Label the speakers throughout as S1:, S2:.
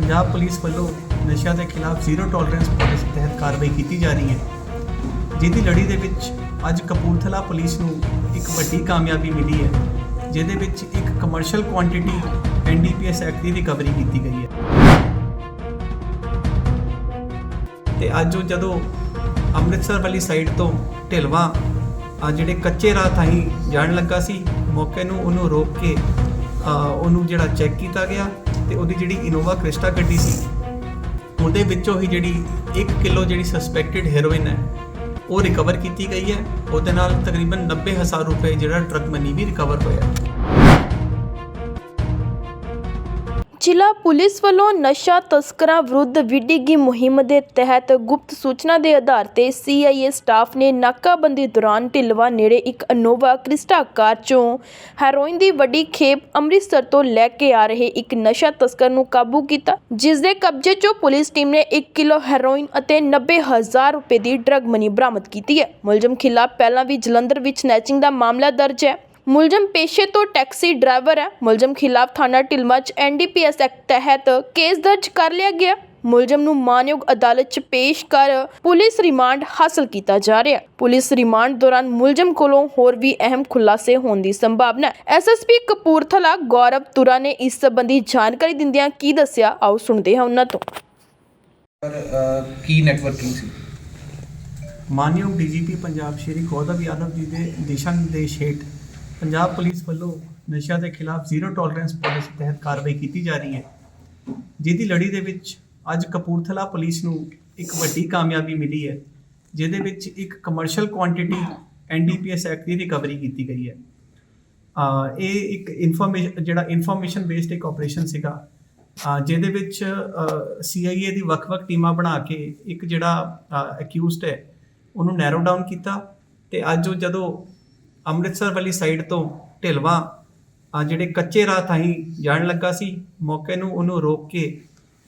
S1: Punjab police ਵੱਲੋਂ ਨਸ਼ਿਆਂ ਦੇ ਖਿਲਾਫ ਜ਼ੀਰੋ ਟੋਲਰੈਂਸ ਪਾਲਿਸੀ ਤਹਿਤ ਕਾਰਵਾਈ ਕੀਤੀ ਜਾ ਰਹੀ ਹੈ। ਜਿਹਦੀ ਲੜੀ ਦੇ ਵਿੱਚ ਅੱਜ ਕਪੂਰਥਲਾ ਪੁਲਿਸ ਨੂੰ ਇੱਕ ਵੱਡੀ ਕਾਮਯਾਬੀ ਮਿਲੀ ਹੈ, ਜਿਹਦੇ ਵਿੱਚ ਇੱਕ ਕਮਰਸ਼ੀਅਲ ਕੁਆਂਟੀਟੀ ਐਨਡੀਪੀਐਸ ਐਕਟ ਦੀ ਰਿਕਵਰੀ ਕੀਤੀ ਗਈ ਹੈ। ਤੇ ਅੱਜ ਉਹ ਜਦੋਂ ਅੰਮ੍ਰਿਤਸਰ ਵਾਲੀ ਸਾਈਡ ਤੋਂ ਢਿਲਵਾ, ਆ ਜਿਹੜੇ ਕੱਚੇ ਰਾਹ ਥਾਈ ਜਾਣ ਲੱਗਾ ਸੀ, ਮੌਕੇ ਨੂੰ ਉਹਨੂੰ ਰੋਕ ਕੇ ਉਹਨੂੰ ਜਿਹੜਾ ਚੈੱਕ ਕੀਤਾ ਗਿਆ। ਤੇ ਉਹਦੀ ਜਿਹੜੀ ਇਨੋਵਾ ਕ੍ਰਿਸਟਾ ਗੱਡੀ ਸੀ, ਉਹਦੇ ਵਿੱਚੋਂ ਹੀ ਜਿਹੜੀ 1 ਕਿਲੋ ਜਿਹੜੀ ਸਸਪੈਕਟਡ ਹੈਰੋਇਨ ਹੈ, ਉਹ ਰਿਕਵਰ ਕੀਤੀ ਗਈ ਹੈ। ਉਹਦੇ ਨਾਲ ਤਕਰੀਬਨ 90000 ਰੁਪਏ ਜਿਹੜਾ ਟਰੱਕ ਮਨੀ ਵੀ ਰਿਕਵਰ ਹੋਇਆ।
S2: ਜ਼ਿਲ੍ਹਾ ਪੁਲਿਸ ਵੱਲੋਂ ਨਸ਼ਾ ਤਸਕਰਾਂ ਵਿਰੁੱਧ ਵਿੱਢੀ ਮੁਹਿੰਮ ਦੇ ਤਹਿਤ ਗੁਪਤ ਸੂਚਨਾ ਦੇ ਆਧਾਰ ਤੇ ਸੀਆਈਏ ਸਟਾਫ ਨੇ ਨਾਕਾਬੰਦੀ ਦੌਰਾਨ ਢਿਲਵਾ ਨੇੜੇ ਇੱਕ ਅਨੋਵਾ ਕ੍ਰਿਸਟਾ ਕਾਰ ਚੋਂ ਹੈਰੋਇਨ ਦੀ ਵੱਡੀ ਖੇਪ ਅੰਮ੍ਰਿਤਸਰ ਤੋਂ ਲੈ ਕੇ ਆ ਰਹੇ ਇੱਕ ਨਸ਼ਾ ਤਸਕਰ ਨੂੰ ਕਾਬੂ ਕੀਤਾ ਜਿਸ ਦੇ ਕਬਜ਼ੇ 'ਚੋਂ ਪੁਲਿਸ ਟੀਮ ਨੇ 1 ਕਿਲੋ ਹੈਰੋਇਨ ਅਤੇ 90000 ਰੁਪਏ ਦੀ ਡਰੱਗ ਮਨੀ ਬਰਾਮਦ ਕੀਤੀ ਹੈ। ਮੁਲਜ਼ਮ ਖਿਲਾਫ ਪਹਿਲਾਂ ਵੀ ਜਲੰਧਰ ਵਿੱਚ ਸਨੈਚਿੰਗ ਦਾ ਮਾਮਲਾ ਦਰਜ ਹੈ। ਮੁਲਜ਼ਮ ਪੇਸ਼ੇ ਤੋਂ ਟੈਕਸੀ ਡਰਾਈਵਰ ਹੈ। ਮੁਲਜ਼ਮ ਖਿਲਾਫ ਥਾਣਾ ਢਿਲਮਾ 'ਚ ਐਨਡੀਪੀਐਸ ਐਕਟ ਤਹਿਤ ਕੇਸ ਦਰਜ ਕਰ ਲਿਆ ਗਿਆ। ਮੁਲਜ਼ਮ ਨੂੰ ਮਾਨਯੋਗ ਅਦਾਲਤ 'ਚ ਪੇਸ਼ ਕਰ ਪੁਲਿਸ ਰਿਮਾਂਡ ਹਾਸਲ ਕੀਤਾ ਜਾ ਰਿਹਾ ਪੁਲਿਸ ਰਿਮਾਂਡ ਦੌਰਾਨ ਮੁਲਜ਼ਮ ਕੋਲੋਂ ਹੋਰ ਵੀ ਅਹਿਮ ਖੁਲਾਸੇ ਹੋਣ ਦੀ ਸੰਭਾਵਨਾ ਹੈ। ਐਸਐਸਪੀ ਕਪੂਰਥਲਾ ਗੌਰਵ ਤੁਰਾ ਨੇ ਇਸ ਸੰਬੰਧੀ ਜਾਣਕਾਰੀ ਦਿੰਦਿਆਂ ਕੀ ਦੱਸਿਆ ਆਓ ਸੁਣਦੇ ਹਾਂ ਉਹਨਾਂ ਤੋਂ।
S3: ਕੀ ਨੈਟਵਰਕਿੰਗ ਸੀ?
S1: ਮਾਨਯੋਗ ਡੀਜੀਪੀ ਪੰਜਾਬ ਸ਼੍ਰੀ ਗੌਰਵ ਯਾਦਵ ਜੀ ਦੇ ਦਿਸ਼ਾ ਨਿਰਦੇਸ਼ ਹੇਠ ਪੰਜਾਬ ਪੁਲਿਸ ਵੱਲੋਂ ਨਸ਼ਿਆਂ ਦੇ ਖਿਲਾਫ ਜ਼ੀਰੋ ਟੋਲਰੈਂਸ ਪਾਲਿਸੀ ਤਹਿਤ ਕਾਰਵਾਈ ਕੀਤੀ ਜਾ ਰਹੀ ਹੈ, ਜਿਹਦੀ ਲੜੀ ਦੇ ਵਿੱਚ ਅੱਜ ਕਪੂਰਥਲਾ ਪੁਲਿਸ ਨੂੰ ਇੱਕ ਵੱਡੀ ਕਾਮਯਾਬੀ ਮਿਲੀ ਹੈ, ਜਿਹਦੇ ਵਿੱਚ ਇੱਕ ਕਮਰਸ਼ੀਅਲ ਕੁਆਂਟੀਟੀ ਐਨਡੀਪੀਐਸ ਐਕਟ ਦੀ ਰਿਕਵਰੀ ਕੀਤੀ ਗਈ ਹੈ। ਆ ਇਹ ਇੱਕ ਇਨਫੋਰਮੇਸ਼ਨ ਜਿਹੜਾ ਇਨਫੋਰਮੇਸ਼ਨ ਬੇਸਡ ਇੱਕ ਆਪਰੇਸ਼ਨ ਸੀਗਾ ਜਿਹਦੇ ਵਿੱਚ ਸੀਆਈਏ ਦੀ ਵੱਖ-ਵੱਖ ਟੀਮਾਂ ਬਣਾ ਕੇ ਇੱਕ ਜਿਹੜਾ ਅਕਿਊਜ਼ਡ ਹੈ, ਉਹਨੂੰ ਨੈਰੋ ਡਾਊਨ ਕੀਤਾ ਤੇ ਅੱਜ ਉਹ ਜਦੋਂ ਅੰਮ੍ਰਿਤਸਰ ਵਾਲੀ ਸਾਈਡ ਤੋਂ ਢਿਲਵਾ ਆ ਜਿਹੜੇ ਕੱਚੇ ਰਾਹ ਥਾਈ ਜਾਣ ਲੱਗਾ ਸੀ ਮੌਕੇ ਨੂੰ ਉਹਨੂੰ ਰੋਕ ਕੇ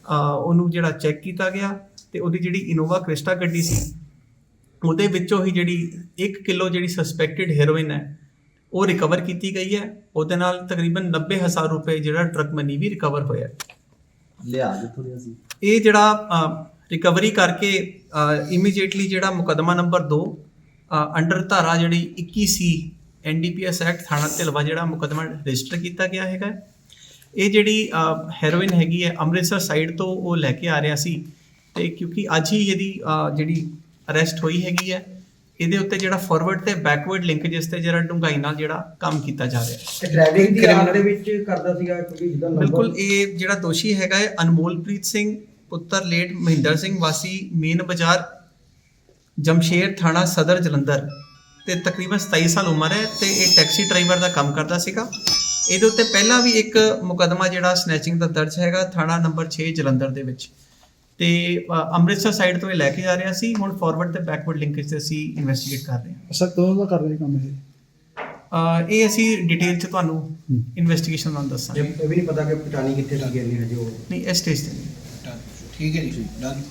S1: ਆ, ਉਹਨੂੰ ਜਿਹੜਾ ਚੈੱਕ ਕੀਤਾ ਗਿਆ ਤੇ ਉਹਦੀ ਜਿਹੜੀ ਇਨੋਵਾ ਕ੍ਰਿਸਟਾ ਗੱਡੀ ਸੀ ਉਹਦੇ ਵਿੱਚੋਂ ਹੀ ਜਿਹੜੀ 1 ਕਿਲੋ ਜਿਹੜੀ ਸਸਪੈਕਟਡ ਹੈਰੋਇਨ ਹੈ ਉਹ ਰਿਕਵਰ ਕੀਤੀ ਗਈ ਹੈ ਉਹਦੇ ਨਾਲ ਤਕਰੀਬਨ 90000 ਰੁਪਏ ਜਿਹੜਾ ਡਰਗ ਮਨੀ ਵੀ ਰਿਕਵਰ ਹੋਇਆ।
S4: ਲਿਆ ਜਿੱਥੋਂ ਦੀ ਅਸੀਂ
S1: ਇਹ ਜਿਹੜਾ ਰਿਕਵਰੀ ਕਰਕੇ ਇਮੀਡੀਏਟਲੀ ਜਿਹੜਾ ਮੁਕਦਮਾ ਨੰਬਰ 2 ਅੰਡਰ ਧਾਰਾ ਜਿਹੜੀ 21 ਸੀ ਐਨਡੀਪੀਐਸ ਐਕਟ ਥਾਣਾ ਢਿਲਵਾ ਜਿਹੜਾ ਮੁਕਦਮਾ ਰਜਿਸਟਰ ਕੀਤਾ ਗਿਆ ਹੈਗਾ। ਇਹ ਜਿਹੜੀ ਹੈਰੋਇਨ ਹੈਗੀ ਹੈ ਅੰਮ੍ਰਿਤਸਰ ਸਾਈਡ ਤੋਂ ਉਹ ਲੈ ਕੇ ਆ ਰਿਹਾ ਸੀ ਤੇ ਕਿਉਂਕਿ ਅੱਜ ਹੀ ਇਹਦੀ ਜਿਹੜੀ ਅਰੈਸਟ ਹੋਈ ਹੈਗੀ ਹੈ ਇਹਦੇ ਉੱਤੇ ਜਿਹੜਾ ਫਾਰਵਰਡ ਤੇ ਬੈਕਵਰਡ ਲਿੰਕ ਜਿਸ ਤੇ ਜਿਹੜਾ ਡੂੰਘਾਈ ਨਾਲ ਜਿਹੜਾ ਕੰਮ ਕੀਤਾ ਜਾ ਰਿਹਾ ਹੈ
S4: ਡਰਾਈਵਿੰਗ ਦੀ ਆੜ ਦੇ ਵਿੱਚ ਕਰਦਾ ਸੀਗਾ ਕਿਉਂਕਿ ਜਿਹਦਾ ਨੰਬਰ
S1: ਬਿਲਕੁਲ ਇਹ ਜਿਹੜਾ ਦੋਸ਼ੀ ਹੈਗਾ ਹੈ ਅਨਮੋਲਪ੍ਰੀਤ ਸਿੰਘ ਪੁੱਤਰ ਲੇਟ ਮਹਿੰਦਰ ਸਿੰਘ ਵਾਸੀ ਮੇਨ ਬਾਜ਼ਾਰ ਜਮਸ਼ੇਰ ਥਾਣਾ ਸਦਰ ਜਲੰਧਰ ਤੇ ਤਕਰੀਬਨ 27 ਸਾਲ ਉਮਰ ਹੈ ਤੇ ਇਹ ਟੈਕਸੀ ਡਰਾਈਵਰ ਦਾ ਕੰਮ ਕਰਦਾ ਸੀਗਾ। ਇਹਦੇ ਉੱਤੇ ਪਹਿਲਾਂ ਵੀ ਇੱਕ ਮੁਕਦਮਾ ਜਿਹੜਾ ਸਨੈਚਿੰਗ ਦਾ ਦਰਜ ਹੈਗਾ ਥਾਣਾ ਨੰਬਰ 6 ਜਲੰਧਰ ਦੇ ਵਿੱਚ। ਤੇ ਅੰਮ੍ਰਿਤਸਰ ਸਾਈਡ ਤੋਂ ਇਹ ਲੈ ਕੇ ਜਾ ਰਿਹਾ ਸੀ ਹੁਣ ਫਾਰਵਰਡ ਤੇ ਬੈਕਵਰਡ ਲਿੰਕੇਜ ਤੇ ਅਸੀਂ ਇਨਵੈਸਟੀਗੇਟ ਕਰ ਰਹੇ ਹਾਂ।
S5: ਸਰ ਕਦੋਂ ਦਾ ਕਰ ਰਹੇ ਕੰਮ ਇਹ?
S1: ਇਹ ਅਸੀਂ ਡਿਟੇਲ ਚ ਤੁਹਾਨੂੰ ਇਨਵੈਸਟੀਗੇਸ਼ਨ ਨਾਲ ਦੱਸਾਂਗੇ।
S4: ਇਹ ਵੀ ਨਹੀਂ ਪਤਾ ਕਿ ਪਟਾਣੀ ਕਿੱਥੇ ਲੱਗੀ ਨਹੀਂ ਹਜੇ ਉਹ।
S1: ਨਹੀਂ ਇਸ ਸਟੇਜ ਤੇ ਨਹੀਂ।
S3: ਠੀਕ ਹੈ ਜੀ ਡਨ